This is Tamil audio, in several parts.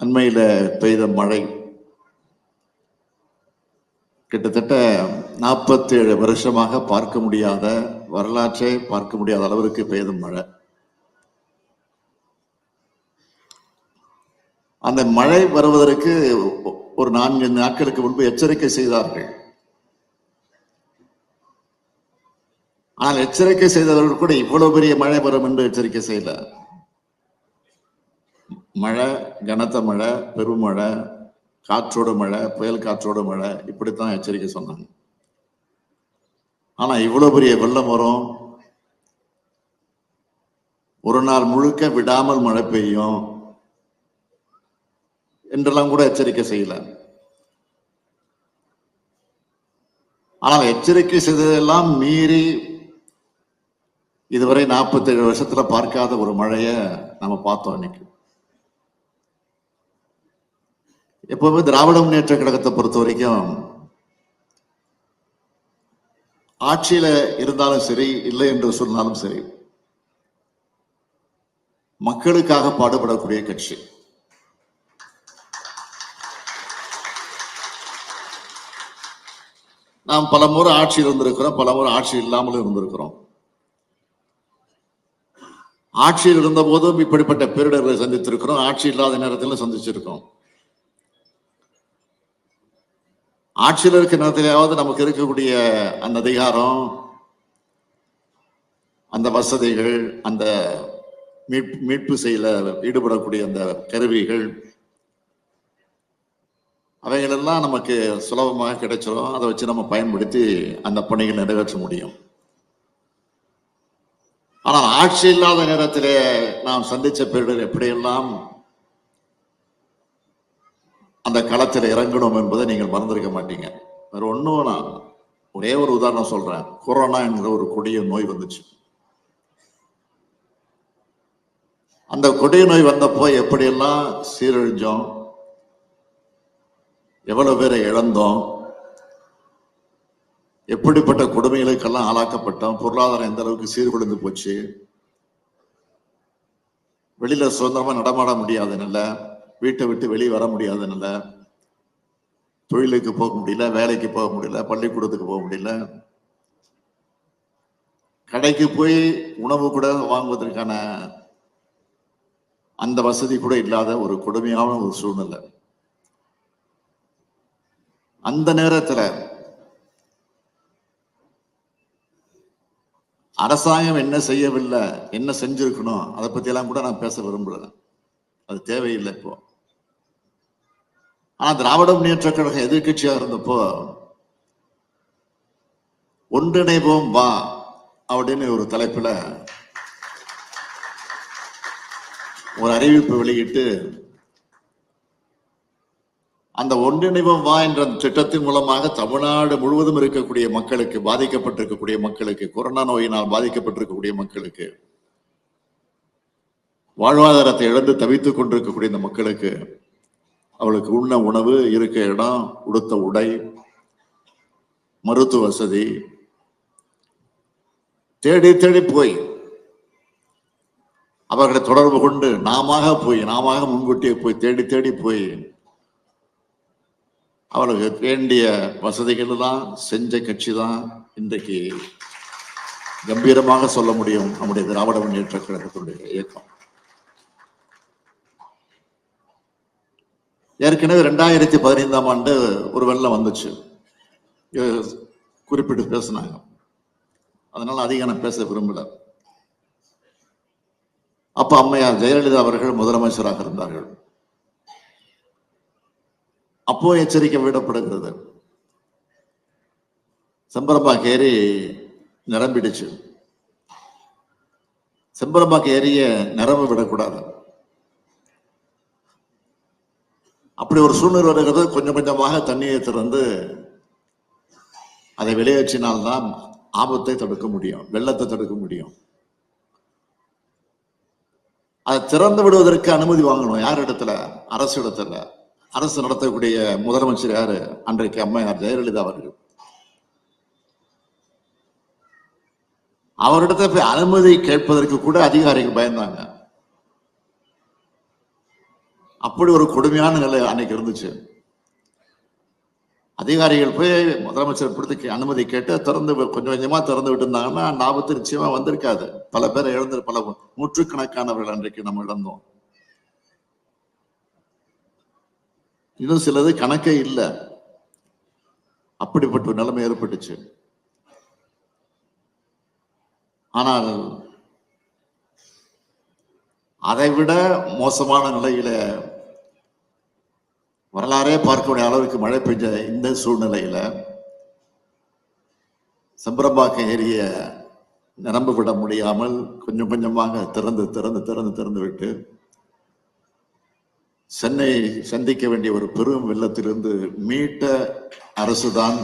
அண்மையில் பெய்த மழை. கிட்டத்தட்ட நாற்பத்தேழு வருஷமாக பார்க்க முடியாத வரலாற்றை பார்க்க முடியாத அளவிற்கு பெய்த மழை. அந்த மழை வருவதற்கு ஒரு நான்கு நாட்களுக்கு முன்பு எச்சரிக்கை செய்தார்கள். ஆனால் எச்சரிக்கை செய்தவர்கள் கூட இவ்வளவு பெரிய மழை வரும் என்று எச்சரிக்கை செய்யல. மழை கனத்த மழை பெருமழை காற்றோட மழை புயல் காற்றோட மழை இப்படித்தான் எச்சரிக்கை சொன்னாங்க. ஆனா இவ்வளவு பெரிய வெள்ளம் வரும் ஒரு நாள் முழுக்க விடாமல் மழை பெய்யும் என்றெல்லாம் கூட எச்சரிக்கை செய்யல. ஆனால் எச்சரிக்கை செய்ததெல்லாம் மீறி இதுவரை 47 வருஷத்துல பார்க்காத ஒரு மழைய நம்ம பார்த்தோம் இன்னைக்கு. எப்பவுமே திராவிட முன்னேற்ற கழகத்தை பொறுத்த வரைக்கும் ஆட்சியில இருந்தாலும் சரி இல்லை என்று சொன்னாலும் சரி மக்களுக்காக பாடுபடக்கூடிய கட்சி. நாம் பல முறை ஆட்சியில் இருந்திருக்கிறோம் பல முறை ஆட்சி இல்லாமல் இருந்திருக்கிறோம். ஆட்சியில் இருந்த போதும் இப்படிப்பட்ட பேரிடர்களை சந்தித்திருக்கிறோம் ஆட்சி இல்லாத நேரத்திலும் சந்திச்சிருக்கோம் ஆட்சியில் இருக்கிற நேரத்திலேயாவது நமக்கு இருக்கக்கூடிய அந்த அதிகாரம் அந்த வசதிகள் அந்த மீட்பு மீட்பு செய்யல ஈடுபடக்கூடிய அந்த கருவிகள் அவைகளெல்லாம் நமக்கு சுலபமாக கிடைச்சிடும் அதை வச்சு நம்ம பயன்படுத்தி அந்த பணிகள் நிறைவேற்ற முடியும். ஆனால் ஆட்சி இல்லாத நேரத்திலே நாம் சந்தித்த பேரிடர் எப்படியெல்லாம் அந்த களத்தில் இறங்கணும் என்பதை நீங்கள் மறந்திருக்க மாட்டீங்க. வேற ஒன்றும் நான் ஒரே ஒரு உதாரணம் சொல்றேன். கொரோனா என்கிற ஒரு கொடிய நோய் வந்துச்சு. அந்த கொடிய நோய் வந்தப்போ எப்படியெல்லாம் சீரழிஞ்சோம்? எவ்வளவு பேரை இழந்தோம்? எப்படிப்பட்ட கொடுமைகளுக்கெல்லாம் ஆளாக்கப்பட்டோம்? பொருளாதாரம் எந்த அளவுக்கு சீர்குலைந்து போச்சு? வெளியில சுதந்திரமா நடமாட முடியாத நிலை வீட்டை விட்டு வெளியே வர முடியாத நிலை தொழிலுக்கு போக முடியல வேலைக்கு போக முடியல பள்ளிக்கூடத்துக்கு போக முடியல. கடைக்கு போய் உணவு கூட வாங்குவதற்கான அந்த வசதி கூட இல்லாத ஒரு கொடுமையான ஒரு சூழ்நிலை. அந்த நேரத்தில் அரசாங்கம் என்ன செய்யவில்லை என்ன செஞ்சிருக்கணும் அதை பத்தி எல்லாம் கூட நான் பேச விரும்பல. அது தேவையில்லை இப்போ. ஆனா திராவிட முன்னேற்ற கழகம் எதிர்கட்சியா இருந்தப்போ ஒன்றிணைவோம் வா அப்படின்னு ஒரு தலைப்புல ஒரு அறிவிப்பு வெளியிட்டு அந்த ஒன்றிணைவம் வா என்ற அந்த திட்டத்தின் மூலமாக தமிழ்நாடு முழுவதும் இருக்கக்கூடிய மக்களுக்கு பாதிக்கப்பட்டிருக்கக்கூடிய மக்களுக்கு கொரோனா நோயினால் பாதிக்கப்பட்டிருக்கக்கூடிய மக்களுக்கு வாழ்வாதாரத்தை இழந்து தவித்துக் கொண்டிருக்கக்கூடிய இந்த மக்களுக்கு அவளுக்கு உண்ண உணவு இருக்க இடம் உடுத்த உடை மருத்துவ வசதி. தேடி தேடி போய் அவர்களை தொடர்பு கொண்டு நாம போய் நாம முன்கூட்டியே போய் தேடி தேடி போய் அவர்களுக்கு வேண்டிய வசதிகள் தான் செஞ்ச கட்சி தான் இன்றைக்கு கம்பீரமாக சொல்ல முடியும். நம்முடைய திராவிட முன்னேற்ற கழகத்துடைய இயக்கம். ஏற்கனவே ரெண்டாயிரத்தி பதினைந்தாம் ஆண்டு ஒரு வெள்ளம் வந்துச்சு. குறிப்பிட்டு பேசினாங்க. அதனால அதிகம் நான் பேச விரும்பல. அப்ப அம்மையார் ஜெயலலிதா அவர்கள் முதலமைச்சராக இருந்தார்கள். அப்போ எச்சரிக்கை விடப்படுகிறது. செம்பரம்பாக்கு ஏரி நிரம்பிடுச்சு. செம்பரம்பாக்கு ஏரிய நிரம்ப விடக்கூடாது. அப்படி ஒரு சூழ்நிலை வருகிறது கொஞ்சம் கொஞ்சமாக தண்ணீரை திறந்து அதை வெளியேற்றினால்தான் ஆபத்தை தடுக்க முடியும் வெள்ளத்தை தடுக்க முடியும். அதை திறந்து விடுவதற்கு அனுமதி வாங்கணும். யார் இடத்துல? அரசு இடத்துல. அரசு நடத்தக்கூடிய முதலமைச்சர் யாரு? அன்றைக்கு அம்மையார் ஜெயலலிதா அவர்கள். அவரிடத்துல போய் அனுமதி கேட்பதற்கு கூட அதிகாரிகள் பயந்தாங்க. அப்படி ஒரு கொடுமையான நிலை அன்னைக்கு இருந்துச்சு. அதிகாரிகள் போய் முதலமைச்சர் பிடித்து அனுமதி கேட்டு திறந்து கொஞ்சம் கொஞ்சமா திறந்து விட்டு இருந்தாங்கன்னா அந்த ஆபத்து நிச்சயமா வந்திருக்காது. பல பேர் இழந்து பல நூற்றுக்கணக்கானவர்கள் அன்றைக்கு நம்ம இழந்தோம். இன்னும் சிலது கணக்கே இல்லை. அப்படிப்பட்ட ஒரு நிலைமை ஏற்பட்டுச்சு. ஆனால் அதை விட மோசமான நிலையில வரலாறே பார்க்கக்கூடிய அளவுக்கு மழை பெய்ஞ்ச இந்த சூழ்நிலையில் செம்பரம்பாக்கம் ஏரிய நிரம்ப விட முடியாமல் கொஞ்சம் கொஞ்சமாக திறந்து திறந்து திறந்து திறந்து விட்டு சென்னை சந்திக்க வேண்டிய ஒரு பெரும் வெள்ளத்திலிருந்து மீட்ட அரசுதான்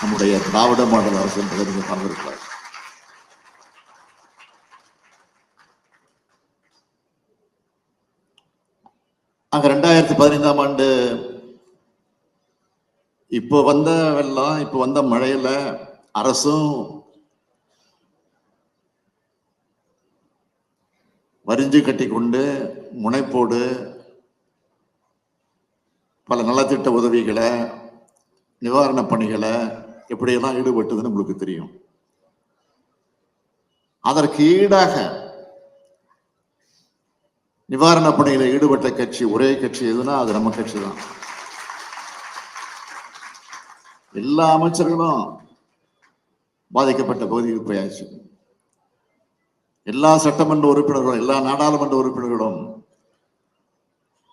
நம்முடைய திராவிட மாடல் அரசு என்பதை நீங்கள் ரெண்டாயிரத்தி பதினைந்தாம் ஆண்டு இப்போ வந்த வெள்ளம் இப்போ வந்த மழையில அரசும் வரிஞ்சு கட்டி கொண்டு முனைப்போடு பல நலத்திட்ட உதவிகளை நிவாரணப் பணிகளை எப்படியெல்லாம் ஈடுபட்டதுன்னு உங்களுக்கு தெரியும். அதற்கு ஈடாக நிவாரணப் பணிகளில் ஈடுபட்ட கட்சி ஒரே கட்சி எதுனா அது நம்ம கட்சி தான் எல்லா அமைச்சர்களும் பாதிக்கப்பட்ட பகுதிக்கு போயாச்சு. எல்லா சட்டமன்ற உறுப்பினர்களும் எல்லா நாடாளுமன்ற உறுப்பினர்களும்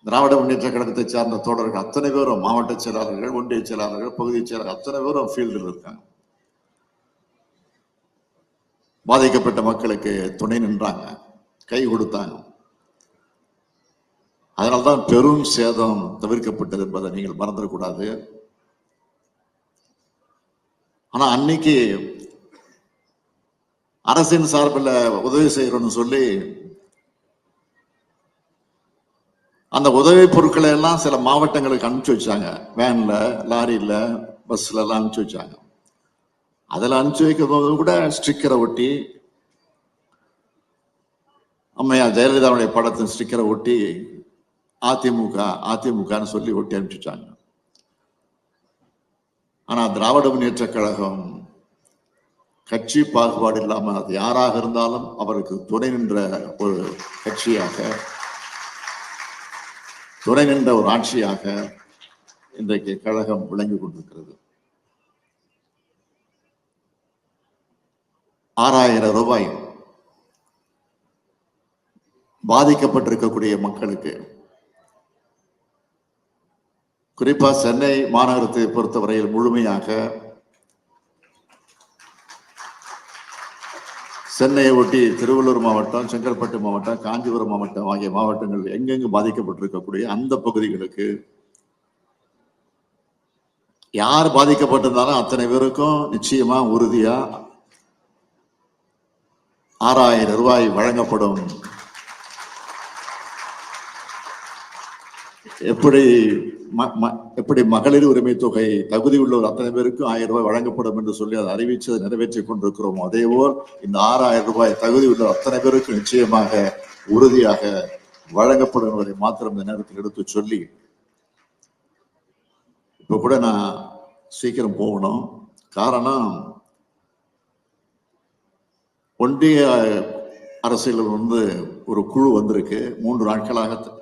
திராவிட முன்னேற்ற கழகத்தை சார்ந்த தோழர்கள் அத்தனை பேரும் மாவட்ட செயலாளர்கள் ஒன்றிய செயலாளர்கள் பகுதி செயலாளர்கள் அத்தனை பேரும் ஃபீல்டில் இருக்காங்க. பாதிக்கப்பட்ட மக்களுக்கு துணை நின்றாங்க கை கொடுத்தாங்க. அதனால்தான் பெரும் சேதம் தவிர்க்கப்பட்டது என்பதை நீங்கள் மறந்துடக்கூடாது. ஆனா அன்னைக்கு அரசின் சார்பில் உதவி செய்யறோம்னு சொல்லி அந்த உதவி பொருட்களை எல்லாம் சில மாவட்டங்களுக்கு அனுப்பிச்சு வச்சாங்க. வேன்ல லாரியில பஸ்ல எல்லாம் அனுப்பிச்சு வச்சாங்க. அதில் அனுப்பிச்சு வைக்கும் போது கூட ஸ்டிக்கரை ஒட்டி அம்மையா ஜெயலலிதாவுடைய படத்தின் ஸ்டிக்கரை ஒட்டி அதிமுக அதிமுகன்னு சொல்லி ஒட்டி அனுப்பிச்சிட்டாங்க. ஆனா திராவிட முன்னேற்ற கழகம் கட்சி பாகுபாடு இல்லாம அது யாராக இருந்தாலும் அவருக்கு துணை நின்ற ஒரு கட்சியாக துணை நின்ற ஒரு ஆட்சியாக இன்றைக்கு கழகம் விளங்கி கொண்டிருக்கிறது. ஆறாயிரம் ரூபாய் பாதிக்கப்பட்டிருக்கக்கூடிய மக்களுக்கு குறிப்பாக சென்னை மாநகரத்தை பொறுத்தவரையில் முழுமையாக சென்னையை ஒட்டி திருவள்ளூர் மாவட்டம் செங்கல்பட்டு மாவட்டம் காஞ்சிபுரம் மாவட்டம் ஆகிய மாவட்டங்கள் எங்கெங்கு பாதிக்கப்பட்டிருக்கக்கூடிய அந்த பகுதிகளுக்கு யார் பாதிக்கப்பட்டிருந்தாலும் அத்தனை பேருக்கும் நிச்சயமா உறுதியா ஆறாயிரம் ரூபாய் வழங்கப்படும். எப்படி ம- ம- எப்படி மகளிர் உரிமை தொகை தகுதி உள்ளவர் அத்தனை பேருக்கும் ஆயிரம் ரூபாய் வழங்கப்படும் என்று சொல்லி அதை அறிவித்து நிறைவேற்றி நிறைவேற்றிக் அதே அதேபோல் இந்த ஆறாயிரம் ரூபாய் தகுதி உள்ள அத்தனை பேருக்கும் நிச்சயமாக உறுதியாக வழங்கப்படும் என்பதை மாத்திரம் இந்த நேரத்தில் எடுத்து சொல்லி இப்ப கூட நான் சீக்கிரம் போகணும். காரணம் ஒன்றிய அரசியல் வந்து ஒரு குழு வந்திருக்கு. மூன்று நாட்களாக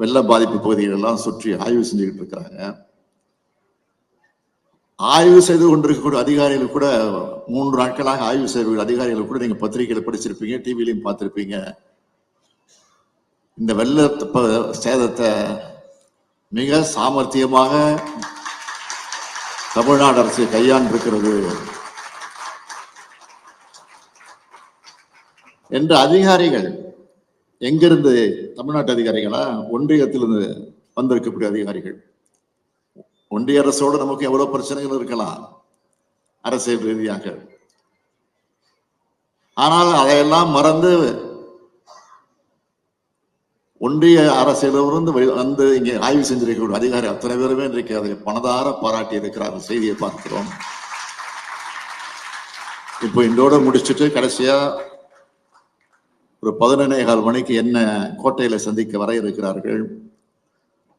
வெள்ள பாதிப்பு பகுதிகள் எல்லாம் சுற்றி ஆய்வு செஞ்சுக்கிட்டு இருக்கிறாங்க ஆய்வு செய்து கொண்டிருக்கக்கூடிய அதிகாரிகள் கூட மூன்று நாட்களாக ஆய்வு செய்யக்கூடிய அதிகாரிகள் கூட நீங்க பத்திரிகையில படிச்சிருப்பீங்க டிவிலையும் பார்த்திருப்பீங்க. இந்த வெள்ள ப- சேதத்தை மிக சாமர்த்தியமாக தமிழ்நாடு அரசு கையாண்டிருக்கிறது. என்ற அதிகாரிகள் எங்கிருந்து தமிழ்நாட்டு அதிகாரிகளா? ஒன்றியத்திலிருந்து வந்திருக்கக்கூடிய அதிகாரிகள். ஒன்றிய அரசோடு நமக்கு எவ்வளவு பிரச்சனைகள் இருக்கலாம்? அரசியல் ரீதியாக. ஆனால் அதையெல்லாம் மறந்து ஒன்றிய அரசியலிருந்து வந்து இங்கே ஆய்வு செஞ்சிருக்கக்கூடிய அதிகாரி அத்தனை பேருமே இன்றைக்கு அதை பணதார பாராட்டி இருக்கிறார் செய்தியை பார்க்கிறோம். இப்போ இன்றோட முடிச்சுட்டு கடைசியா ஒரு பதினொன்னே கால் மணிக்கு என்ன கோட்டையில சந்திக்க வர இருக்கிறார்கள்?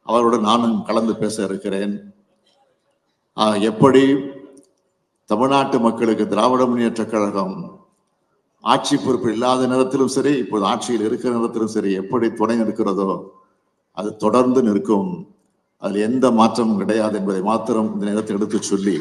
அவருடன் நானும் கலந்து பேச இருக்கிறேன். எப்படி? தமிழ்நாட்டு மக்களுக்கு திராவிட முன்னேற்ற கழகம் ஆட்சி பொறுப்பு இல்லாத நேரத்திலும் சரி இப்போது ஆட்சியில் இருக்கிற நேரத்திலும் சரி எப்படி துணை நிற்கிறதோ அது தொடர்ந்து நிற்கும். அதில் எந்த மாற்றமும் கிடையாது என்பதை மாத்திரம் இந்த நேரத்தில் எடுத்து சொல்லி